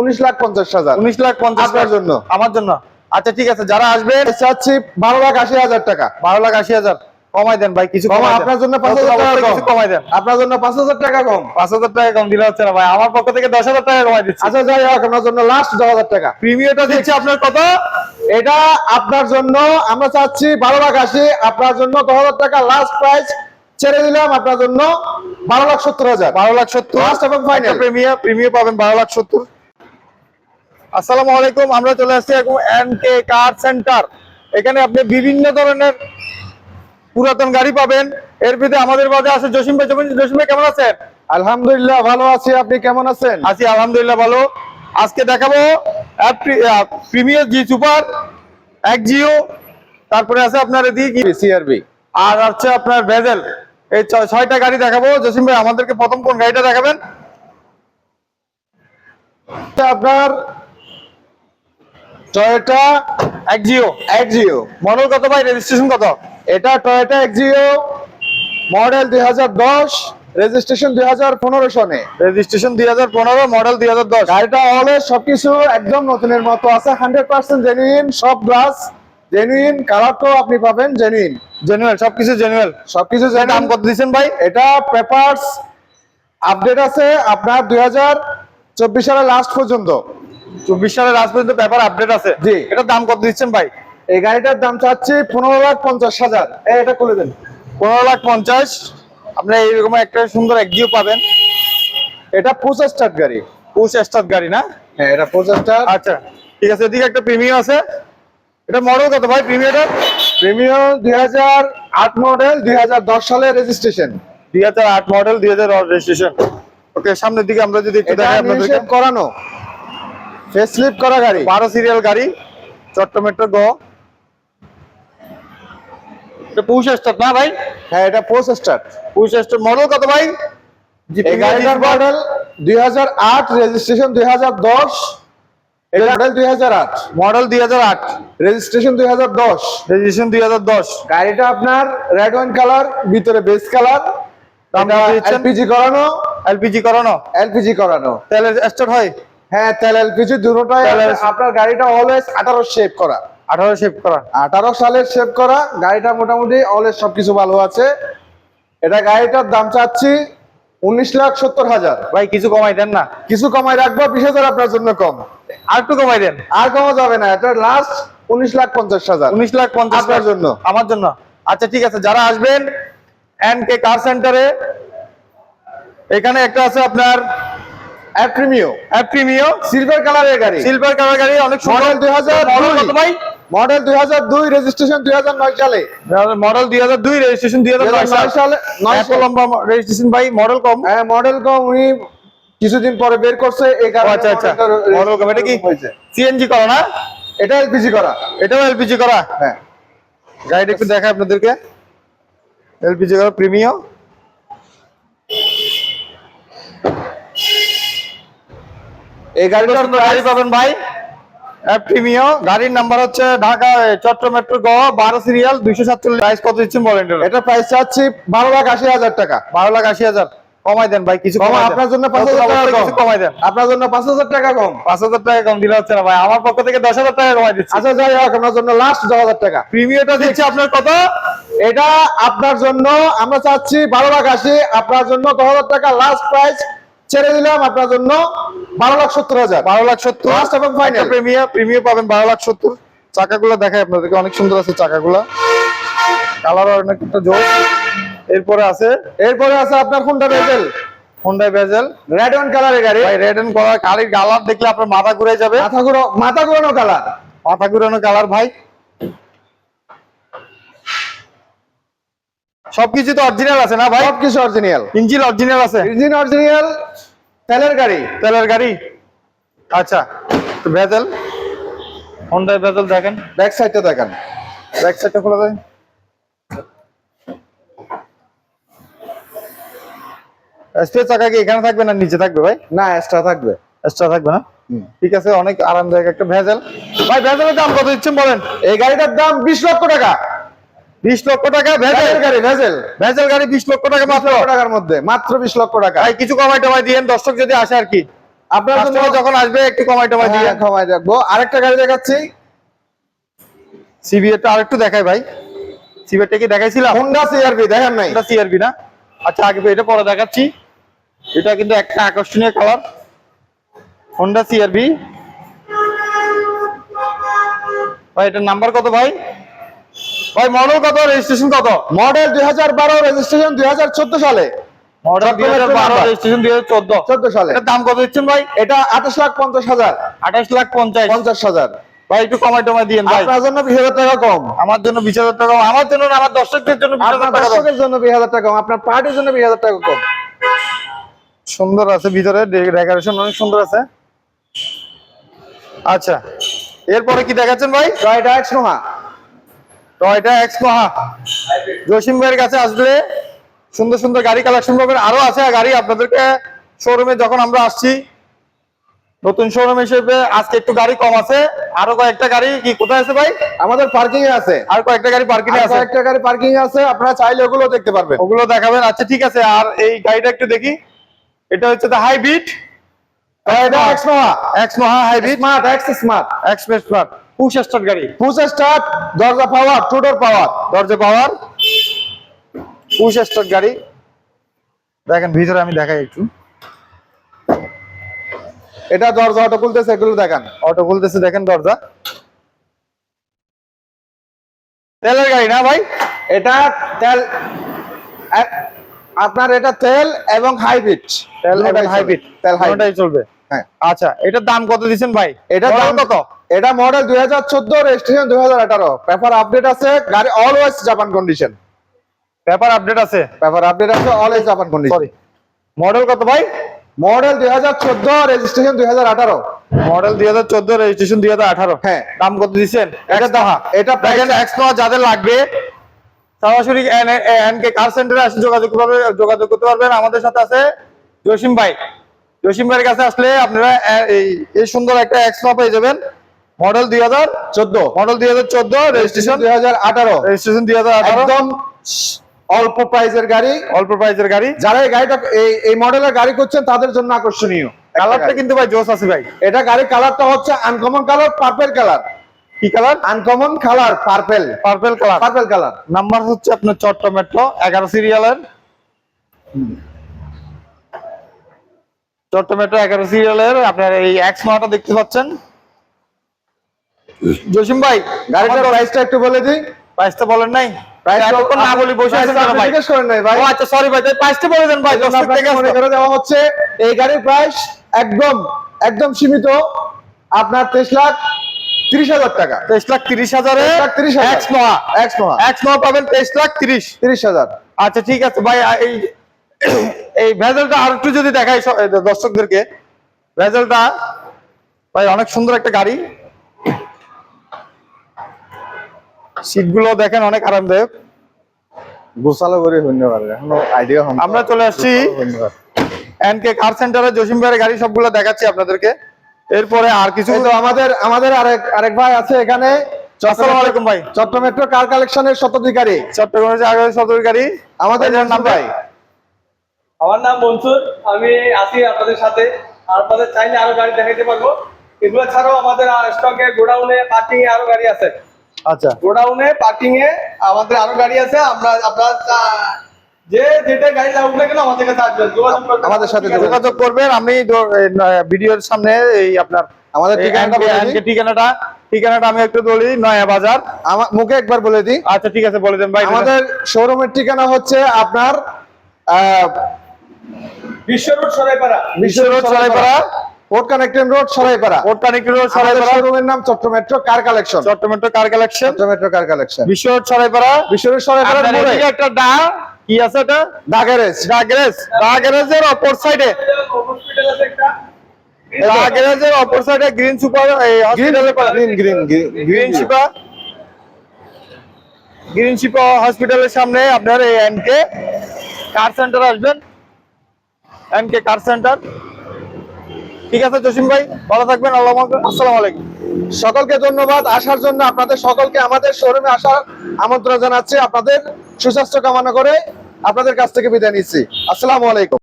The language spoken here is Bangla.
উনিশ লাখ পঞ্চাশ হাজার। উনিশ লাখ পঞ্চাশ আপনার জন্য। আমার জন্য। আচ্ছা ঠিক আছে যারা আসবেন চাচ্ছি বারো লাখ আশি হাজার টাকা। বারো লাখ আশি হাজার। কমাই দেন ভাই কিছু। আপনার জন্য পাঁচ হাজার টাকা কিছু কমাই দেন। আপনার জন্য পাঁচ হাজার টাকা কম। পাঁচ হাজার টাকা কম দিলে হচ্ছে না ভাই। আমার পক্ষ থেকে দশ হাজার টাকা কমাই দিচ্ছি। আচ্ছা যাই হোক আপনার জন্য লাস্ট দশ হাজার টাকা। প্রিমিয়ারটা দিচ্ছি আপনার কত? এটা আপনার জন্য আমরা চাচ্ছি বারো লাখ আশি। আপনার জন্য দশ হাজার টাকা। লাস্ট প্রাইস ছেড়ে দিলাম আপনার জন্য বারো লাখ সত্তর হাজার। বারো লাখ সত্তর। Last এবং final। প্রিমিয়ার প্রিমিয়ার পাবেন বারো লাখ সত্তর। আসসালামু আলাইকুম আমরা চলে আসছি এখন এন কে কার সেন্টার এখানে আপনি বিভিন্ন ধরনের পুরাতন গাড়ি পাবেন। এর ভিতরে আমাদের মাঝে আছে জসিম ভাই। জসিম ভাই কেমন আছেন? আলহামদুলিল্লাহ ভালো আছি। আপনি কেমন আছেন? আছি আলহামদুলিল্লাহ ভালো। আজকে দেখাবো প্রিমিয়ার জি সুপার এক জিও তারপরে আছে আপনার এদিকে সিআরবি আর হচ্ছে আপনার ভেজেল এই ছয়টা গাড়ি দেখাবো। জসিম ভাই আমাদেরকে প্রথম কোন গাড়িটা দেখাবেন? আপনার টয়োটা একজিও এক্সিও মডেল কত ভাই? রেজিস্ট্রেশন কত? এটা টয়োটা এক্সিও মডেল দুই হাজার দশ রেজিস্ট্রেশন দুই হাজার পনেরো সনে। রেজিস্ট্রেশন দুই হাজার পনেরো মডেল দুই হাজার দশ। গাড়িটা অলওয়েজ সবকিছু একদম নতুনের মতো আছে হান্ড্রেড পার্সেন্ট জেনুইন সব গ্লাস জেনুইন কালারটাও আপনি পাবেন জেনুইন জেনুয়েল সবকিছু জেনুয়েল সবকিছু দাম কত দিচ্ছেন ভাই? এটা পেপারস আপডেট আছে আপনার দুই হাজার চব্বিশ সালের লাস্ট পর্যন্ত। চব্বিশ সালের লাস্ট পর্যন্ত পেপার আপডেট আছে। জি। এটার দাম কত দিচ্ছেন ভাই? এই গাড়িটার দাম চাচ্ছি পনেরো লাখ পঞ্চাশ হাজার। এই এটা খুলে দেন। পনেরো লাখ পঞ্চাশ। আপনার এইরকম একটা সুন্দর একজিও পাবেন। এটা পঁচাশ স্টার্ট গাড়ি। পুশ স্টার্ট গাড়ি না? হ্যাঁ এটা পঁচাশ স্টার্ট। আচ্ছা ঠিক আছে এদিকে একটা প্রিমিয়াম আছে। এটা মডেল কত ভাই প্রিমিয়ামটা প্রিমিয়াম দুই হাজার আট মডেল দুই হাজার দশ সালের রেজিস্ট্রেশন দুই হাজার আট মডেল দুই হাজার রেজিস্ট্রেশন ওকে সামনের দিকে আমরা যদি একটু দেখাই আপনাদেরকে। নিউশেপ করানো। ফেস করা গাড়ি। বারো সিরিয়াল গাড়ি চট্টমেট্রো গ এটা পুশ স্টার্ট না ভাই? হ্যাঁ এটা post start push start model কত ভাই? এই গাড়িটার মডেল দুই হাজার আট রেজিস্ট্রেশন দুই হাজার দশ এটা মডেল দুই হাজার আট। মডেল দুই হাজার আট। রেজিস্ট্রেশন দুই হাজার দশ। রেজিস্ট্রেশন দুই হাজার দশ। গাড়িটা আপনার রেড ওয়াইন কালার ভিতরে বেস কালার? এলপিজি করানো। এলপিজি করানো। এলপিজি করানো। তেলের স্টার্ট হয়? হ্যাঁ তেল এলপিজি দুটোটাই আপনার গাড়িটা অলওয়েজ আঠারো শেপ করা। আঠারো শেপ করা। আঠারো সালের শেপ করা গাড়িটা মোটামুটি অলওয়েজ সবকিছু ভালো আছে। এটা গাড়িটার দাম চাচ্ছি উনিশ লাখ সত্তর হাজার। ভাই কিছু কমাই দেন না। কিছু কমাই রাখব বিশ হাজার আপনার জন্য কম। আর একটু কমাই দেন। আর কমা যাবে না এটা লাস্ট উনিশ লাখ পঞ্চাশ হাজার। উনিশ লাখ পঞ্চাশ আপনার জন্য। আমার জন্য। আচ্ছা ঠিক আছে যারা আসবেন এন কে কার সেন্টারে এখানে একটা আছে আপনার অ্যাপ্রিমিও প্রিমিও সিলভার কালারের গাড়ি। সিলভার কালার গাড়ি অনেক মডেল দুই হাজার মডেল কত ভাই? মডেল দুই হাজার দুই রেজিস্ট্রেশন দুই হাজার নয় সালে। মডেল দুই হাজার দুই রেজিস্ট্রেশন নয় 2009 সালে। এত লম্বা রেজিস্ট্রেশন ভাই মডেল কম? হ্যাঁ মডেল কম উনি কিছুদিন পরে বের করছে এই কারণে আচ্ছা আচ্ছা। মডেল কম এটা কি সিএনজি করা না? এটা এলপিজি করা। এটাও এলপিজি করা? হ্যাঁ। গাড়িটা একটু দেখাই আপনাদেরকে। এলপিজি করা প্রিমিয়াম এই গাড়িটার গাড়ি পাবেন ভাই? প্রিমিয়াম। গাড়ির নাম্বার হচ্ছে ঢাকা চট্টগ্রাম মেট্রো গ বারো সিরিয়াল দুইশো সাতচল্লিশ। প্রাইস কত দিচ্ছেন বলেন এটা প্রাইস চাচ্ছি বারো লাখ আশি হাজার টাকা। বারো লাখ আশি হাজার। কমাই দেন ভাই কিছু আপনার জন্য পাঁচ হাজার টাকা কিছু কমাই দেন। আপনার জন্য পাঁচ হাজার টাকা কম। পাঁচ হাজার টাকা কম দিলে হচ্ছে না ভাই। আমার পক্ষ থেকে দশ হাজার টাকা কমাই দিচ্ছি। আচ্ছা যাই হোক আপনার জন্য লাস্ট দশ হাজার টাকা। প্রিমিয়ামটা দিচ্ছে আপনার কত? এটা আপনার জন্য আমরা চাচ্ছি বারো লাখ আশি। আপনার জন্য দশ হাজার টাকা। লাস্ট প্রাইস ছেড়ে দিলাম আপনার জন্য। বারো লাখ সত্তর হাজার। বারো লাখ সত্তর। এবং পাবেন বারো লাখ সত্তর। চাকাগুলো দেখাই আপনাদেরকে অনেক সুন্দর আছে চাকাগুলো। কালার জোর। এরপরে আছে এরপরে আছে আপনার কোনটা বেজেল রেড কালারের গাড়ি। ভাই রেড কালার গাড়ির কালার দেখলে আপনার মাথা ঘুরে যাবে। মাথা ঘুরো মাথা ঘুরানো কালার মাথা ঘুরানো কালার ভাই। সবকিছু তো অরিজিনাল আছে না ভাই? সবকিছু অরিজিনাল ইঞ্জিন অরিজিনাল আছে। ইঞ্জিন অরিজিনাল তেলের গাড়ি? তেলের গাড়ি? আচ্ছা তো ভেজেল? ভেজেল দেখেন। ব্যাক সাইডটা দেখেন। ব্যাক সাইডটা খোলা যায় স্পেস চাকা কি এখানে থাকবে না নিচে থাকবে ভাই? না এক্সট্রা থাকবে। এক্সট্রা থাকবে না? ঠিক আছে অনেক আরামদায়ক একটা ভেজেল। ভাই ভেজেলের দাম কত দিচ্ছেন বলেন? এই গাড়িটার দাম বিশ লক্ষ টাকা। বিশ লক্ষ টাকা ভেজেল। গাড়ি ভেজেল। ভেজেল গাড়ি বিশ লক্ষ টাকা মাত্র। টাকার মধ্যে মাত্র বিশ লক্ষ টাকা। কিছু কমাই টমাই দিয়েন দর্শক যদি আসে আর কি। আপনার জন্য যখন আসবে একটু কমাই টমাই দিয়ে হ্যাঁ, কমায় রাখব। আরেকটা গাড়ি দেখাচ্ছি। সিবিএটা আরেকটু দেখাই ভাই। সিবিএটা কি দেখাইছিলাম? হোন্ডা সিআরভি দেখেন নাই? এটা সিআরবি না? আচ্ছা আগে এটা পরে দেখাচ্ছি। এটা কিন্তু একটা আকর্ষণীয় কালার হোন্ডা সিআরবি ভাই এটার নাম্বার কত ভাই? ভাই মডেল কত? রেজিস্ট্রেশন কত? মডেল দুই হাজার বারো রেজিস্ট্রেশন দুই হাজার চোদ্দ সালে। মডেল দুই হাজার বারো। রেজিস্ট্রেশন দুই হাজার চোদ্দ। চোদ্দ সালে। এটার দাম কত দিচ্ছেন ভাই? এটা আঠাশ লাখ পঞ্চাশ হাজার। আঠাশ লাখ পঞ্চাশ। পঞ্চাশ হাজার। ভাই একটু কমাই টমাই দিয়েন ভাই। আপনার জন্য বিশ হাজার টাকা কম। আমার জন্য বিশ হাজার টাকা আমার জন্য না, আমার দর্শকদের জন্য বিশ আপনার হাজার টাকা দাও। দর্শকের জন্য বিশ হাজার টাকা কম। আপনার পার্টির জন্য বিশ হাজার টাকা কম। সুন্দর আছে ভিতরে ডেকোরেশন অনেক সুন্দর আছে। আচ্ছা এরপরে কি দেখাচ্ছেন ভাই? টয়টা নোহা টয়টা এক্স মহা জসিম ভাইয়ের কাছে আসলে সুন্দর সুন্দর গাড়ি কালেকশন পাবেন। আরও আছে গাড়ি আপনাদেরকে শোরুমে যখন আমরা আসছি নতুন শোরুম হিসেবে আজকে একটু গাড়ি কম আছে। আরও কয়েকটা গাড়ি কি কোথায় আছে ভাই? আমাদের পার্কিং এ আছে। আর কয়েকটা গাড়ি পার্কিং আর আছে। একটা গাড়ি পার্কিং এ আছে। আপনারা চাইলে ওগুলো দেখতে পারবেন। ওগুলো দেখাবেন। আচ্ছা ঠিক আছে। আর এই গাড়িটা একটু দেখি। এটা হচ্ছে দ্য হাইব্রিড এটা এক্স নোহা এক্স মহা hybrid smart X smart express প্লাট push start গাড়ি। পুশ স্টার্ট দরজা পাওয়ার টু ডোর পাওয়ার। দরজা পাওয়ার পুশ স্টার্ট গাড়ি। দেখেন ভিতরে আমি দেখাই একটু। এটা দরজা অটো খুলতেছে এগুলো দেখান। অটো খুলতেছে দেখেন দরজা। তেলের গাড়ি না ভাই? এটা তেল আপনার এটা তেল এবং হাইব্রিড। তেল এবং হাইব্রিড। তেল হাইব্রিড। চলবে। হ্যাঁ। আচ্ছা এটার দাম কত দিচ্ছেন ভাই? এটা দাম কত? এটা মডেল দুই হাজার চোদ্দ রেজিস্ট্রেশন দুই হাজার আঠারো। পেপার আপডেট আছে গাড়ি always Japan condition paper update আছে? পেপার আপডেট আছে অলওয়েজ জাপান কন্ডিশন মডেল কত ভাই? মডেল দুই হাজার চোদ্দ রেজিস্ট্রেশন দুই হাজার আঠারো। মডেল দুই হাজার চোদ্দ রেজিস্ট্রেশন দুই হাজার আঠারো। হ্যাঁ। দাম কত দিচ্ছেন? এটা দাম এটা এক্স নোয়া যাদের লাগবে সরাসরি এনকে কার সেন্টারে আসে যোগাযোগ যোগাযোগ করতে পারবেন। আমাদের সাথে আছে জসিম ভাই। জসিম ভাইয়ের কাছে আসলে আপনারা এই সুন্দর একটা এক্স পেয়ে যাবেন। মডেল দুই হাজার চোদ্দ। মডেল দুই হাজার চোদ্দ রেজিস্ট্রেশন দুই হাজার আঠারো। রেজিস্ট্রেশন দুই হাজার আঠারো। একদম অল্প প্রাইজের গাড়ি। অল্প প্রাইসের গাড়ি। যারা এই গাড়িটা এই এই মডেলের গাড়ি করছেন তাদের জন্য আকর্ষণীয়। কালারটা কিন্তু ভাই জোস আছে ভাই। এটা গাড়ির কালারটা হচ্ছে আনকমন কালার পার্পেল কালার কি colour uncommon colour purple purple colour purple colour number হচ্ছে আপনার চট্ট মেট্রো এগারো সিরিয়ালের চট্ট মেট্রো এগারো সিরিয়ালের আপনার এই এক্স মাটা দেখতে পাচ্ছেন? জসিম ভাই গাড়িটার প্রাইসটা একটু বলে দিই। প্রাইসটা বলেন নাই? না বলি বসে আছেন ভাই? জিজ্ঞেস করেন নাই ভাই। আচ্ছা সরি ভাই প্রাইসটা বলে দেন ভাই এজন্য দর্শক আপনাকে থেকে মনে করে দেওয়া হচ্ছে এই গাড়ির প্রাইস একদম একদম সীমিত। আপনার তেইশ লাখ তিরিশ হাজার টাকা। তেইশ লাখ তিরিশ হাজারে তিরিশ হাজার। X Noah X Noah X Noah পাবেন তেইশ লাখ তিরিশ। তিরিশ হাজার। আচ্ছা ঠিক আছে ভাই এই এই ভেজেলটা আর একটু যদি দেখাই দর্শকদেরকে। ভেজেলটা ভাই অনেক সুন্দর একটা গাড়ি। সিটগুলো দেখেন অনেক আরামদায়ক। গোসালো করে ধন্যবাদ এখনও আইডিয়া আমরা চলে আসছি। এনকে কার সেন্টারে জসিম ভাইয়ের গাড়ি সবগুলো দেখাচ্ছি আপনাদেরকে। এরপরে আর কিছু আমাদের আমাদের আরেক আরেক ভাই আছে এখানে। আলাইকুম ভাই। চট্ট মেট্রো কার কালেকশনের শতাধিকারী চট্টগ্রামের আমাদের নাম ভাই। আমার নাম মনসুর আমি আছি আপনাদের সাথে। আর আপনাদের চাইলে আরও গাড়ি দেখাইতে পারব। এগুলো ছাড়াও আমাদের স্টকে গোডাউনে পার্কিং এ আরও গাড়ি আছে। আচ্ছা। গোডাউনে পার্কিং এ আমাদের আরও গাড়ি আছে। আমরা আপনার যে যেটা গাড়ি লাগবে না কেন আমাদের কাছে আসবেন। আমাদের সাথে যোগাযোগ করবেন। আমি ভিডিওর সামনে এই আপনার আমাদের ঠিকানাটা ঠিকানাটা ঠিকানাটা আমি একটু বলি নয়া বাজার। আমার মুখে একবার বলে দিই। আচ্ছা ঠিক আছে বলে দেন। ভাই আমাদের শোরুমের ঠিকানা হচ্ছে আপনার আহ, Bishwa road Saraipara. Bishwa road, Saraipara. Port connected road Saraipara. Coat কানিকি রোড সরাইপাড়া। শোরুমের নাম চট্ট metro car collection চট্টমেট্রো car collection car collection Bishwa road Saraipara. Bishwa road সরাইপাড়ার মোড়ে। একটা ডা কি আছে এটা দা গ্যারেজ। ডা গ্যারেজ। ডা গ্যারেজের অপর সাইডে। হসপিটাল আছে একটা ডা গ্যারেজের অপর সাইডে green super green green green শিপা গ্রিন শিপা হসপিটালের সামনে আপনার এই এনকে কার সেন্টার আসবেন। NK car centre? ঠিক আছে, জসিম ভাই, ভালো থাকবেন, আল্লাহ। আসসালামু আলাইকুম। সকলকে ধন্যবাদ। আসার জন্য আপনাদের সকলকে আমাদের শোরুমে আসার আমন্ত্রণ জানাচ্ছি। আপনাদের সুস্বাস্থ্য কামনা করে আপনাদের কাছ থেকে বিদায় নিচ্ছি। আসসালামু আলাইকুম।